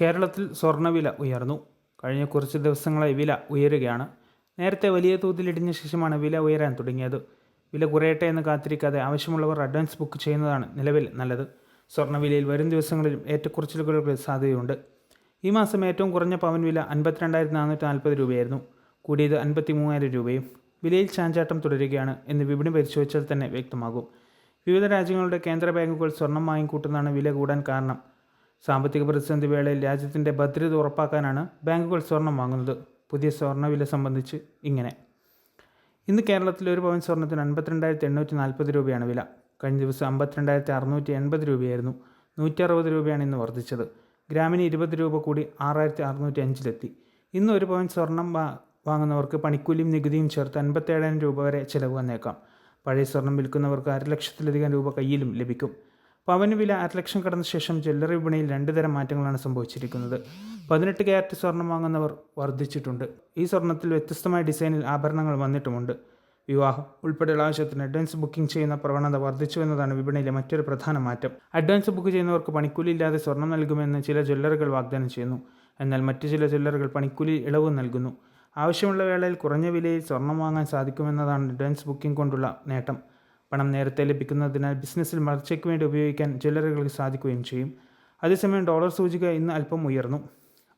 കേരളത്തിൽ സ്വർണവില ഉയർന്നു. കഴിഞ്ഞ കുറച്ച് ദിവസങ്ങളായി വില ഉയരുകയാണ്. നേരത്തെ വലിയ തോതിൽ ഇടിഞ്ഞ ശേഷമാണ് വില ഉയരാൻ തുടങ്ങിയത്. വില കുറയട്ടെ എന്ന് കാത്തിരിക്കാതെ ആവശ്യമുള്ളവർ അഡ്വാൻസ് ബുക്ക് ചെയ്യുന്നതാണ് നിലവിൽ നല്ലത്. സ്വർണവിലയിൽ വരും ദിവസങ്ങളിലും ഏറ്റക്കുറച്ചിലുകൾക്ക് സാധ്യതയുണ്ട്. ഈ മാസം ഏറ്റവും കുറഞ്ഞ പവൻ വില അൻപത്തിരണ്ടായിരത്തി നാനൂറ്റി നാൽപ്പത് രൂപയായിരുന്നു. കൂടിയത് അൻപത്തി മൂവായിരം രൂപയും. വിലയിൽ ചാഞ്ചാട്ടം തുടരുകയാണ് എന്ന് വിപണി പരിശോധിച്ചാൽ തന്നെ വ്യക്തമാകും. വിവിധ രാജ്യങ്ങളുടെ കേന്ദ്ര ബാങ്കുകൾ സ്വർണം വാങ്ങിക്കൂട്ടുന്നതാണ് വില കൂടാൻ കാരണം. സാമ്പത്തിക പ്രതിസന്ധി വേളയിൽ രാജ്യത്തിന്റെ ഭദ്രത ഉറപ്പാക്കാനാണ് ബാങ്കുകൾ സ്വർണം വാങ്ങുന്നത്. പുതിയ സ്വർണവില സംബന്ധിച്ച് ഇങ്ങനെ. ഇന്ന് കേരളത്തിൽ ഒരു പവൻ സ്വർണത്തിന് അൻപത്തിരണ്ടായിരത്തി എണ്ണൂറ്റി നാൽപ്പത് രൂപയാണ് വില. കഴിഞ്ഞ ദിവസം അമ്പത്തിരണ്ടായിരത്തി അറുന്നൂറ്റി എൺപത് രൂപയായിരുന്നു. നൂറ്റി അറുപത് രൂപയാണ് ഇന്ന് വർദ്ധിച്ചത്. ഗ്രാമിന് ഇരുപത് രൂപ കൂടി ആറായിരത്തി അറുന്നൂറ്റി അഞ്ചിലെത്തി ഇന്ന് ഒരു പവൻ സ്വർണം വാങ്ങുന്നവർക്ക് പണിക്കൂലിയും നികുതിയും ചേർത്ത് അൻപത്തേഴായിരം രൂപ വരെ ചിലവ് വന്നേക്കാം. പഴയ സ്വർണം വിൽക്കുന്നവർക്ക് അരലക്ഷത്തിലധികം രൂപ കയ്യിലും ലഭിക്കും. പവന് വില അര ലക്ഷം കടന്ന ശേഷം ജ്വല്ലറി വിപണിയിൽ രണ്ട് തരം മാറ്റങ്ങളാണ് സംഭവിച്ചിരിക്കുന്നത്. പതിനെട്ട് ക്യാരറ്റ് സ്വർണം വാങ്ങുന്നവർ വർദ്ധിച്ചിട്ടുണ്ട്. ഈ സ്വർണത്തിൽ വ്യത്യസ്തമായ ഡിസൈനിൽ ആഭരണങ്ങൾ വന്നിട്ടുമുണ്ട്. വിവാഹം ഉൾപ്പെടെയുള്ള ആവശ്യത്തിന് അഡ്വാൻസ് ബുക്കിംഗ് ചെയ്യുന്ന പ്രവണത വർദ്ധിച്ചു എന്നതാണ് വിപണിയിലെ മറ്റൊരു പ്രധാന മാറ്റം. അഡ്വാൻസ് ബുക്ക് ചെയ്യുന്നവർക്ക് പണിക്കൂലി ഇല്ലാതെ സ്വർണം നൽകുമെന്ന് ചില ജ്വല്ലറികൾ വാഗ്ദാനം ചെയ്യുന്നു. എന്നാൽ മറ്റു ചില ജ്വല്ലറികൾ പണിക്കൂലി ഇളവ് നൽകുന്നു. ആവശ്യമുള്ള വേളയിൽ കുറഞ്ഞ വിലയിൽ സ്വർണം വാങ്ങാൻ സാധിക്കുമെന്നതാണ് അഡ്വാൻസ് ബുക്കിംഗ് കൊണ്ടുള്ള നേട്ടം. പണം നേരത്തെ ലഭിക്കുന്നതിനാൽ ബിസിനസ്സിൽ വളർച്ചയ്ക്ക് വേണ്ടി ഉപയോഗിക്കാൻ ജ്വല്ലറികൾക്ക് സാധിക്കുകയും ചെയ്യും. അതേസമയം ഡോളർ സൂചിക ഇന്ന് അല്പം ഉയർന്നു.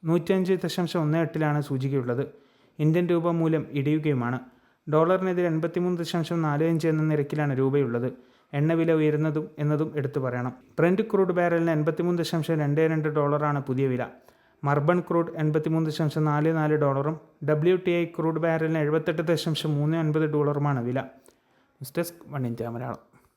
നൂറ്റിയഞ്ച് ദശാംശം ഒന്ന് എട്ടിലാണ് സൂചികയുള്ളത്. ഇന്ത്യൻ രൂപ മൂലം ഇടിയുകയുമാണ്. ഡോളറിനെതിരെ എൺപത്തിമൂന്ന് ദശാംശം നാല് അഞ്ച് എന്ന നിരക്കിലാണ് രൂപയുള്ളത്. എണ്ണവില ഉയരുന്നതും എന്നതും എടുത്തു പറയണം. ബ്രൻഡ് ക്രൂഡ് ബാരലിന് എൺപത്തിമൂന്ന് ദശാംശം രണ്ട് രണ്ട് ഡോളറാണ് പുതിയ വില. മർബൺ ക്രൂഡ് എൺപത്തിമൂന്ന് ദശാംശം നാല് നാല് ഡോളറും ഡബ്ല്യു ടി ഐ ക്രൂഡ് ബാരലിന് എഴുപത്തെട്ട് ദശാംശം മൂന്ന് ഒൻപത് ഡോളറുമാണ് വില. News one India Malayalam